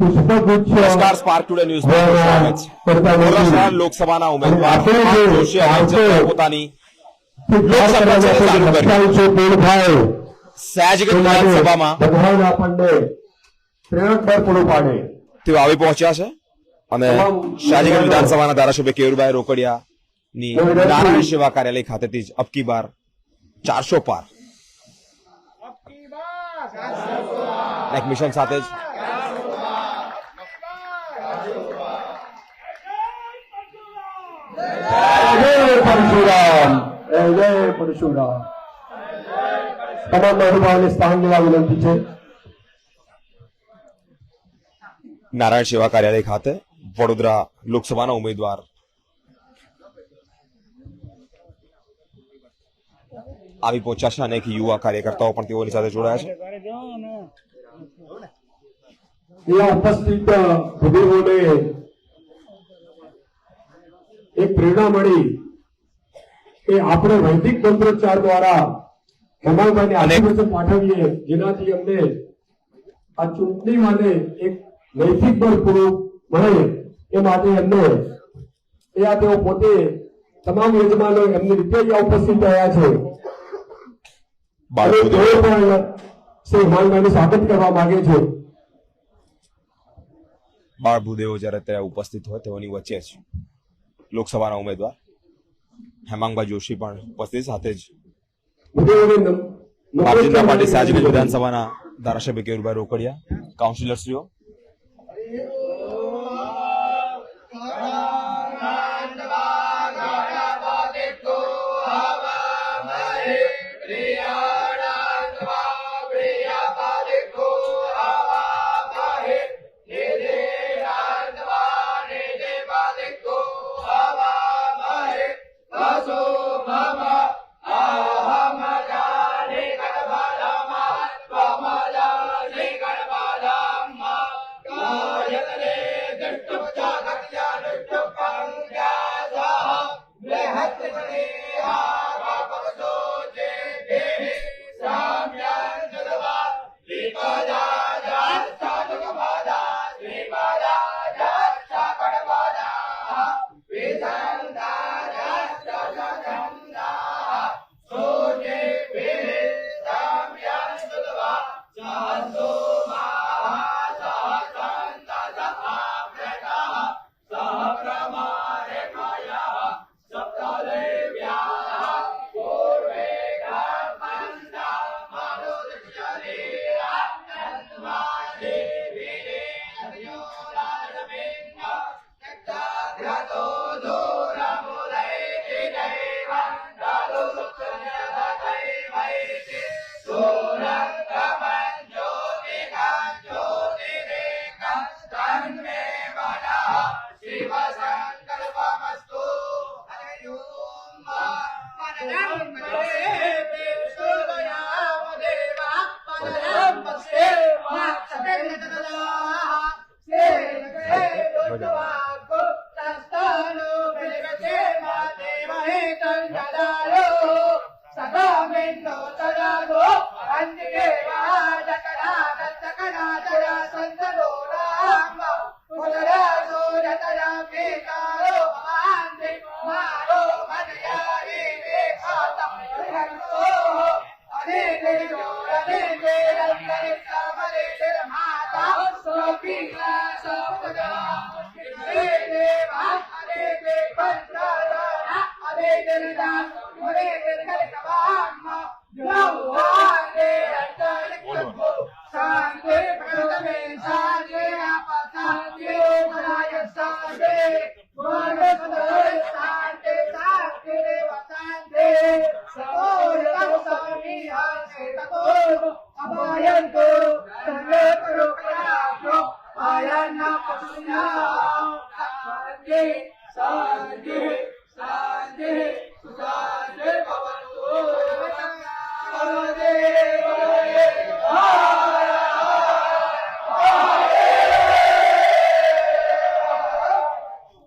નમસ્કાર spark today news સ્વાગત લોકસભાના ઉમેદવાર. પોતાની લોકસભા વિધાનસભામાં ભગવાન આપણને પ્રેરકબળ પૂરું પાડે. તેઓ આવી પહોંચ્યા છે અને શાહજીગંજ વિધાનસભાના ધારાસભ્ય કેયુરભાઈ રોકડિયાની નારાયણ સેવા કાર્યાલય ખાતેથી જ અબકી બાર ચારસો પાર. એક મિશન સાથે જ જય પરશુરામ જય પરશુરામ તમામ મહેરબાની સ્થાન લેવા વિનંતી છે નારાયણ સેવા કાર્યાલય ખાતે વડોદરા લોકસભાના ઉમેદવાર આવી પહોંચ્યા છે અનેક યુવા કાર્યકર્તાઓ પણ તેઓની સાથે જોડાયા છે ઉપસ્થિત ભૂદેવોને એક પ્રેરણા મળી કે આપણે વૈદિક મંત્રોચ્ચાર દ્વારા હેમાલભાઈને અને- આશીર્વચન પાઠવીએ જેનાથી અમને આ ચૂંટણી માટે એક નૈતિક બળ પૂરું મળે એ માટે એમને એ આ તેઓ પોતે તમામ યજમાનો એમની રીતે અહીંયા ઉપસ્થિત રહ્યા છે. તેઓ પણ શ્રી હેમાલભાઈનું સ્વાગત કરવા માંગે છે. બાળ ભૂદેવો જ્યારે ત્યાં ઉપસ્થિત હોય તેઓની વચ્ચે જ લોકસભાના ઉમેદવાર હેમાંગભાઈ જોશી પણ ઉપસ્થિત સાથે જ. ભારતીય જનતા પાર્ટી સાજની વિધાનસભાના ધારાસભ્ય કેયુરભાઈ રોકડિયા કાઉન્સિલરશ્રીઓ.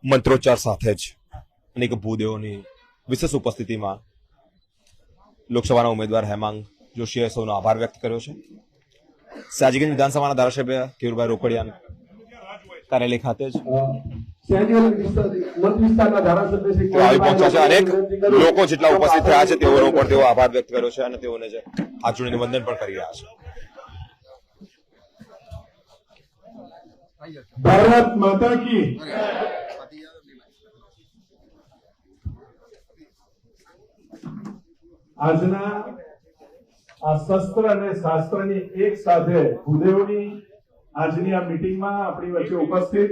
મંત્રોચ્ચાર સાથે જ અનેક ભૂદેવોની વિશેષ ઉપસ્થિતિમાં લોકસભાના ઉમેદવાર હેમાંગ જોશીએ સૌનો આભાર વ્યક્ત કર્યો છે. સાજીગંજ વિધાનસભાના ધારાસભ્ય કેયુરભાઈ રોકડિયા કાર્યાલય ખાતે જ લોકો જેટલા ઉપસ્થિત થયા છે તેઓનો પણ તેઓ આભાર વ્યક્ત કર્યો છે અને તેઓને જે હાથ જોડીને વંદન પણ કરી રહ્યા છે. ભારત માતા કી આજના આ શસ્ત્ર અને શાસ્ત્રની એક સાથે ભૂદેવની આજની આ મીટિંગમાં આપણી વચ્ચે ઉપસ્થિત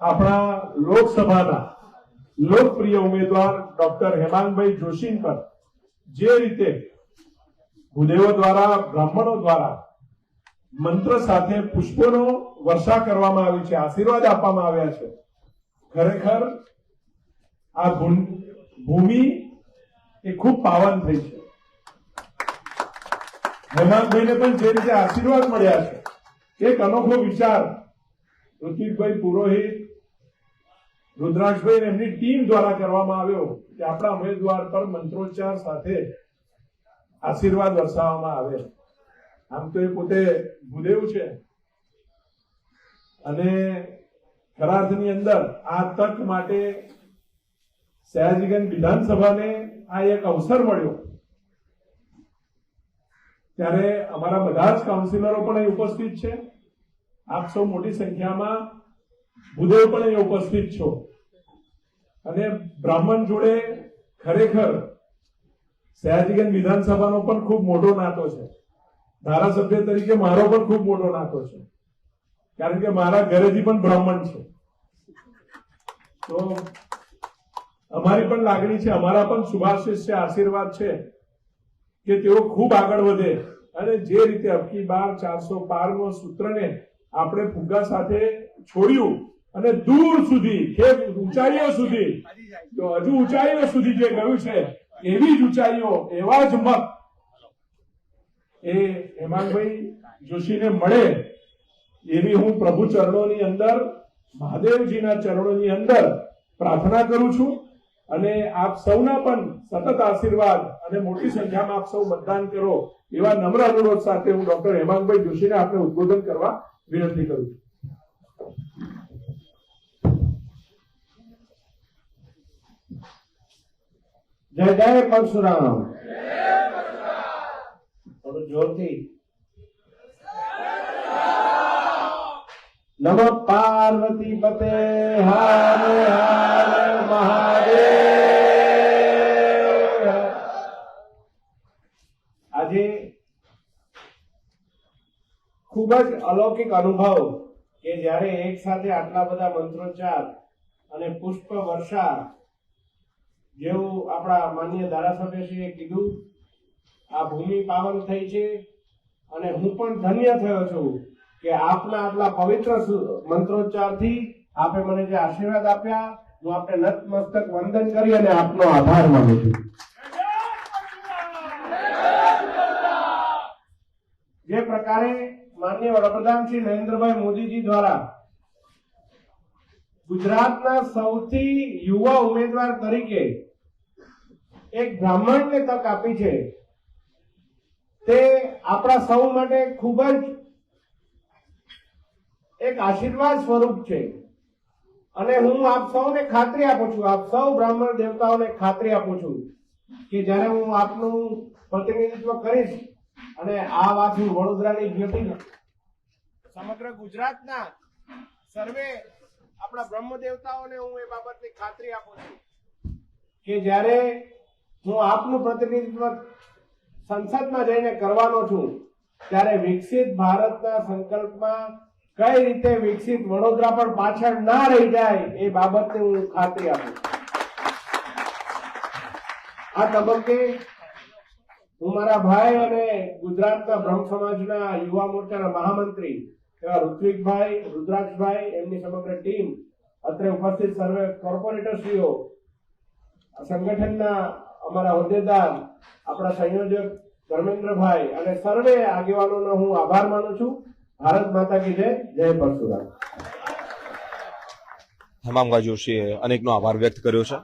આપણા લોકસભાના લોકપ્રિય ઉમેદવાર ડોક્ટર હેમાંગભાઈ જોશી પર જે રીતે ભૂદેવો દ્વારા, બ્રાહ્મણો દ્વારા મંત્ર સાથે પુષ્પોનો વર્ષા કરવામાં આવી છે, આશીર્વાદ આપવામાં આવ્યા છે, ખરેખર આ ભૂમિ એ ખૂબ પાવન થઈ છે. હેમાંગભાઈને પણ જે રીતે આશીર્વાદ મળ્યા છે, એક અનોખો વિચાર ઋત્વિકભાઈ પુરોહિત, રુદ્રાક્ષભાઈ એમની ટીમ દ્વારા કરવામાં આવ્યો કે આપણા ઉમેદવાર પર મંત્રોચ્ચાર સાથે આશીર્વાદ વરસાવવામાં આવે. આમ તો એ પોતે ભૂદેવ છે. અને ખરા અંદર આ તક માટે સયાજીગંજ વિધાનસભાને આ એક અવસર મળ્યો. ત્યારે અમારા બધા જ કાઉન્સિલરો પણ અહીં ઉપસ્થિત છે. આપ સૌ મોટી સંખ્યામાં ભૂદેવ પણ અહીં ઉપસ્થિત છો. અને બ્રાહ્મણ જોડે ખરેખર સયાજીગંજ વિધાનસભાનો પણ ખૂબ મોટો નાતો છે. ધારાસભ્ય તરીકે મારો પણ ખૂબ મોટો નાતો છે. કારણ કે મારા ઘરેથી પણ બ્રાહ્મણ છે. તો અમારી પણ લાગણી છે, અમારા પણ શુભાશીષ છે આશીર્વાદ છે કે તેઓ ખૂબ આગળ વધે અને જે રીતે અબકી બાર ચારસો પારનો સૂત્રને આપણે ફુગ્ગા સાથે છોડ્યું અને દૂર સુધી, ખેત ઊંચાઈઓ સુધી હજુ ઊંચાઈઓ સુધી જે ગયું છે, એવી જ ઊંચાઈઓ, એવા જ મત એ હેમાંગભાઈ જોશીને મળે એવી હું પ્રભુ ચરણોની અંદર, મહાદેવજીના ચરણોની અંદર પ્રાર્થના કરું છું. અને આપ સૌના પણ સતત આશીર્વાદ અને મોટી સંખ્યામાં આપ સૌ મતદાન કરો એવા નમ્ર અનુરોધ સાથે હું ડોક્ટર હેમાંગભાઈ જોશીને આપણે ઉદબોધન કરવા વિનંતી કરું છું જય જય પરશુરામ થોડું જોરથી નમ પાર્વતી પતે હારે હારે મહાદેવ આજે ખૂબ જ અલૌકિક અનુભવ કે જ્યારે એક સાથે આટલા બધા મંત્રોચ્ચાર અને પુષ્પ વર્ષા જેવું આપણા માન્ય ધારાસભ્યશ્રીએ કીધું, આ ભૂમિ પાવન થઈ છે અને હું પણ ધન્ય થયો છું કે આપના આટલા પવિત્ર મંત્રોચ્ચારથી આપે મને જે આશીર્વાદ આપ્યા, હું આપને નતમસ્તક વંદન કરી અને આપનો આભાર માનું છું. જે પ્રકારે માનનીય વડાપ્રધાન શ્રી નરેન્દ્રભાઈ મોદીજી દ્વારા ગુજરાતના સૌથી યુવા ઉમેદવાર તરીકે એક બ્રાહ્મણને તક આપી છે. તે આપણા સૌ માટે ખૂબ જ એક આશીર્વાદ સ્વરૂપ છે. અને હું આપ સૌને ખાતરી આપું છું, આપ સૌ બ્રાહ્મણ દેવતાઓને ખાતરી આપું છું કે જ્યારે હું આપનું પ્રતિનિધિત્વ કરીશ અને આ વાત હું વડોદરાની વ્યક્તિ સમગ્ર ગુજરાતના સર્વે આપણા બ્રહ્મ દેવતાઓને હું એ બાબતની ખાતરી આપું છું કે જ્યારે હું આપનું પ્રતિનિધિત્વ સંસદમાં જઈને કરવાનો છું, ત્યારે વિકસિત ભારતના સંકલ્પમાં કઈ રીતે વિકસિત વડોદરા પણ પાછળ ના રહી જાય એ બાબતની હું ખાતરી આપું આ તબક્કે હું મારા ભાઈ અને ગુજરાતના બ્રહ્મ સમાજના યુવા મોરચાના મહામંત્રી એવા ઋત્વિકભાઈ રુદ્રાક્ષભાઈ એમની સમગ્ર ટીમ અત્રે ઉપસ્થિત સર્વે કોર્પોરેટરશ્રીઓ સંગઠનના અમારા હોદ્દેદાર આપણા સંયોજક ધર્મેન્દ્રભાઈ અને સર્વે આગેવાનોનો હું આભાર માનું છું. ભારત માતા કી જય જય પરશુરામ. હેમાંગભાઈ જોશીએ અનેકનો આભાર વ્યક્ત કર્યો છે.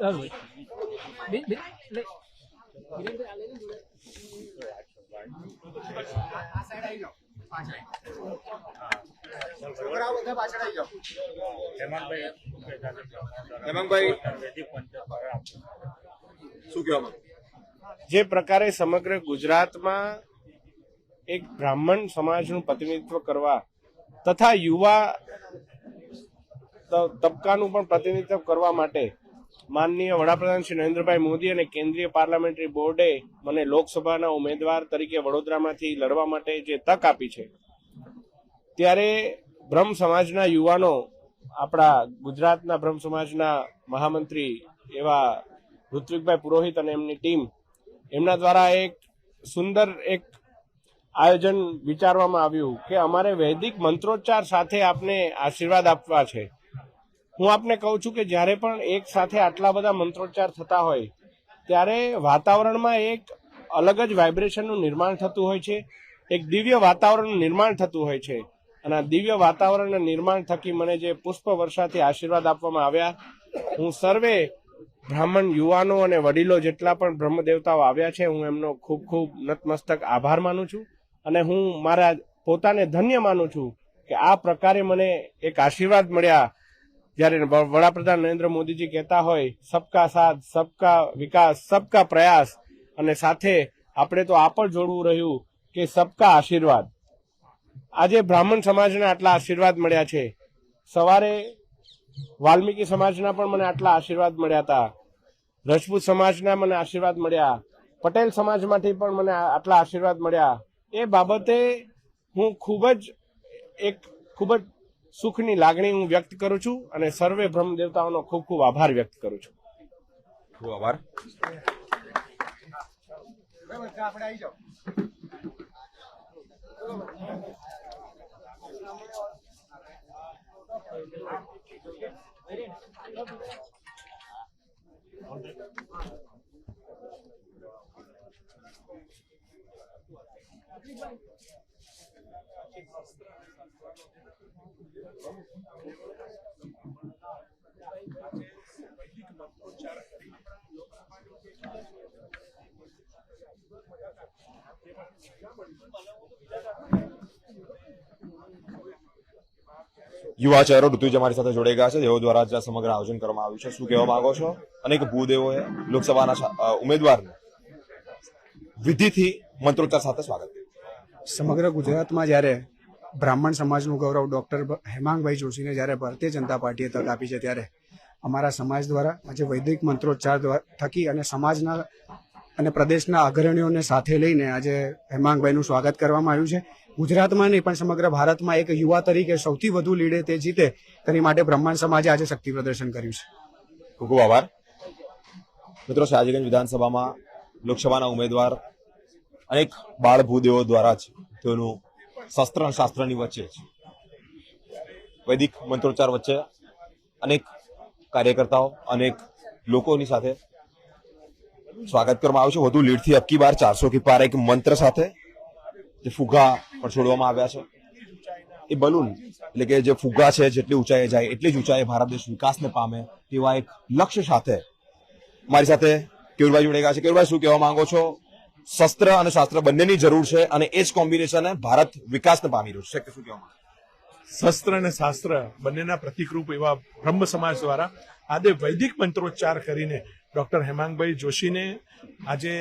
હેમાંગભાઈ શું જે પ્રકારે સમગ્ર ગુજરાતમાં એક બ્રાહ્મણ સમાજનું પ્રતિનિધિત્વ કરવા તથા યુવા તબકાનું પણ પ્રતિનિધિત્વ કરવા માટે માનનીય વડાપ્રધાન શ્રી નરેન્દ્રભાઈ મોદી અને કેન્દ્રીય પાર્લામેન્ટરી બોર્ડે મને લોકસભાના ઉમેદવાર તરીકે વડોદરામાંથી લડવા માટે જે તક આપી છે, ત્યારે બ્રહ્મ સમાજના યુવાનો, આપણા ગુજરાતના બ્રહ્મ સમાજના મહામંત્રી એવા ઋત્વિકભાઈ પુરોહિત અને એમની ટીમ, એમના દ્વારા એક સુંદર એક આયોજન વિચારવામાં આવ્યું કે અમારે વૈદિક મંત્રોચ્ચાર સાથે આપને આશીર્વાદ આપવા છે. હું આપને કહું છું કે જ્યારે પણ એક સાથે આટલા બધા મંત્રોચ્ચાર થતા હોય, ત્યારે વાતાવરણમાં એક અલગ જ વાઇબ્રેશનનું નિર્માણ થતું હોય છે, એક દિવ્ય વાતાવરણનું નિર્માણ થતું હોય છે. અને આ દિવ્ય વાતાવરણના નિર્માણ થકી મને જે પુષ્પ વર્ષાથી આશીર્વાદ આપવામાં આવ્યા, હું સર્વે બ્રાહ્મણ યુવાનો અને વડીલો જેટલા પણ બ્રહ્મદેવતાઓ આવ્યા છે, હું એમનો ખૂબ ખૂબ નતમસ્તક આભાર માનું છું. અને હું મારા પોતાને ધન્ય માનું છું કે આ પ્રકારે મને એક આશીર્વાદ મળ્યા જ્યારે વડાપ્રધાન નરેન્દ્ર મોદીજી કહેતા હોય, સબકા સાથ, સબકા વિકાસ, સબકા પ્રયાસ. અને સાથે આપણે તો આ પણ જોડવું રહ્યું કે સબકા આશીર્વાદ. આજે બ્રાહ્મણ સમાજના આટલા આશીર્વાદ મળ્યા છે. સવારે વાલ્મીકી સમાજના પણ મને આટલા આશીર્વાદ મળ્યા હતા. રજપૂત સમાજના મને આશીર્વાદ મળ્યા. પટેલ સમાજમાંથી પણ મને આટલા આશીર્વાદ મળ્યા. એ બાબતે હું ખૂબ જ એક ખૂબ જ સુખની લાગણી હું વ્યક્ત કરું છું અને સર્વે બ્રહ્મ દેવતાઓનો ખૂબ ખૂબ આભાર વ્યક્ત કરું છું. ખૂબ આભાર. યુવા ચહેરો ઋતુજ અમારી સાથે જોડાઈ છે. તેઓ દ્વારા જ સમગ્ર આયોજન કરવામાં આવ્યું છે. શું કહેવા માંગો છો? અનેક ભૂદેવોએ લોકસભાના ઉમેદવારને વિધિથી મંત્રોચ્ચાર સાથે સ્વાગત કર્યું. સમગ્ર ગુજરાતમાં જ્યારે બ્રાહ્મણ સમાજનું ગૌરવ ડૉક્ટર હેમાંગભાઈ જોશીને જ્યારે ભારતીય જનતા પાર્ટીએ તક આપી છે ત્યારે અમારા સમાજ દ્વારા આજે વૈદિક મંત્રોચ્ચાર દ્વારા થકી અને સમાજના અને પ્રદેશના અગ્રણીઓને સાથે લઈને આજે હેમાંગભાઈનું સ્વાગત કરવામાં આવ્યું છે. ગુજરાતમાં નહીં, પણ સમગ્ર ભારતમાં એક યુવા તરીકે સૌથી વધુ લીડે તે જીતે તેની માટે બ્રાહ્મણ સમાજે આજે શક્તિ પ્રદર્શન કર્યું છે. ખૂબ ખૂબ આભાર. મિત્રો, શાહજીગંજ વિધાનસભામાં લોકસભાના ઉમેદવાર અનેક બાળ ભૂદેવો દ્વારા જ તેઓનું શસ્ત્ર અને શાસ્ત્રની વચ્ચે જ. વૈદિક મંત્રોચ્ચાર વચ્ચે અનેક કાર્યકર્તાઓ, અનેક લોકોની સાથે સ્વાગત કરવામાં આવ્યું છે. વધુ લીડથી અબકી બાર ચારસો કી પાર એક મંત્ર સાથે જે ફુગા પણ છોડવામાં આવ્યા છે. એ બલૂન, એટલે કે જે ફુગા છે, જેટલી ઊંચાઈએ જાય, એટલી જ ઊંચાઈએ ભારત દેશ વિકાસને પામે તેવા એક લક્ષ્ય સાથે મારી સાથે કેયુરભાઈ જોડે ગયા છે. કેયુરભાઈ, શું કહેવા માંગો છો? શસ્ત્ર અને શાસ્ત્ર બંનેની જરૂર છે અને એ જ કોમ્બિનેશન ભારત વિકાસને પામી રહ્યું છે. કે શું કહેવા શસ્ત્ર અને શાસ્ત્ર બંનેના પ્રતિકરૂપ એવા બ્રહ્મ સમાજ દ્વારા આજે વૈદિક મંત્રોચ્ચાર કરીને ડોક્ટર હેમાંગભાઈ જોશીને આજે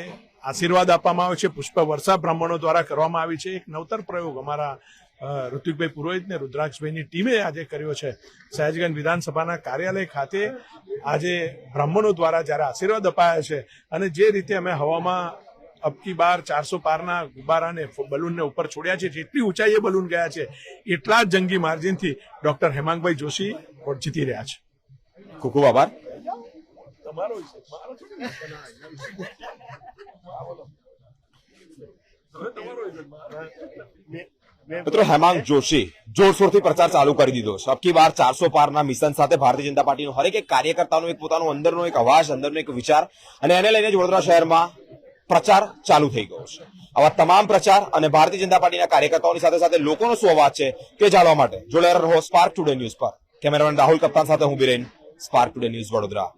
આશીર્વાદ આપવામાં આવે છે. પુષ્પ વર્ષા બ્રાહ્મણો દ્વારા કરવામાં આવી છે. એક નવતર પ્રયોગ અમારા ઋત્વિકભાઈ પુરોહિત ને રુદ્રાક્ષભાઈની ટીમે આજે કર્યો છે. સયાજગંજ વિધાનસભાના કાર્યાલય ખાતે આજે બ્રાહ્મણો દ્વારા જ્યારે આશીર્વાદ અપાયા છે અને જે રીતે અમે હવામાં અબકી બાર ચારસો પારના ગુબ્બારાને બલૂનને ઉપર છોડ્યા છે. જેટલી ઊંચાઈએ બલૂન ગયા છે એટલા જ જંગી માર્જિનથી ડોક્ટર હેમાંગભાઈ જોશી જીતી રહ્યા છે. ખૂબ ખૂબ આભાર. તમારો. મિત્રો હેમાંગ જોશી જોરશોરથી પ્રચાર ચાલુ કરી દીધો છે. અબકી બાર ચારસો પારના મિશન સાથે ભારતીય જનતા પાર્ટીનો હરેક એક કાર્યકર્તાનો એક પોતાનો અંદરનો એક અવાજ અંદરનો એક વિચાર. અને એને લઈને જ વડોદરા શહેરમાં પ્રચાર ચાલુ થઈ ગયો છે. આવા તમામ પ્રચાર અને ભારતીય જનતા પાર્ટીના કાર્યકર્તાઓની સાથે સાથે લોકોનો શું અવાજ છે તે જાણવા માટે જોડાયેલા રહો સ્પાર્ક ટુડે ન્યૂઝ પર. કેમેરામેન રાહુલ કપ્તાન સાથે હું Biren Spark Today News Vadodara.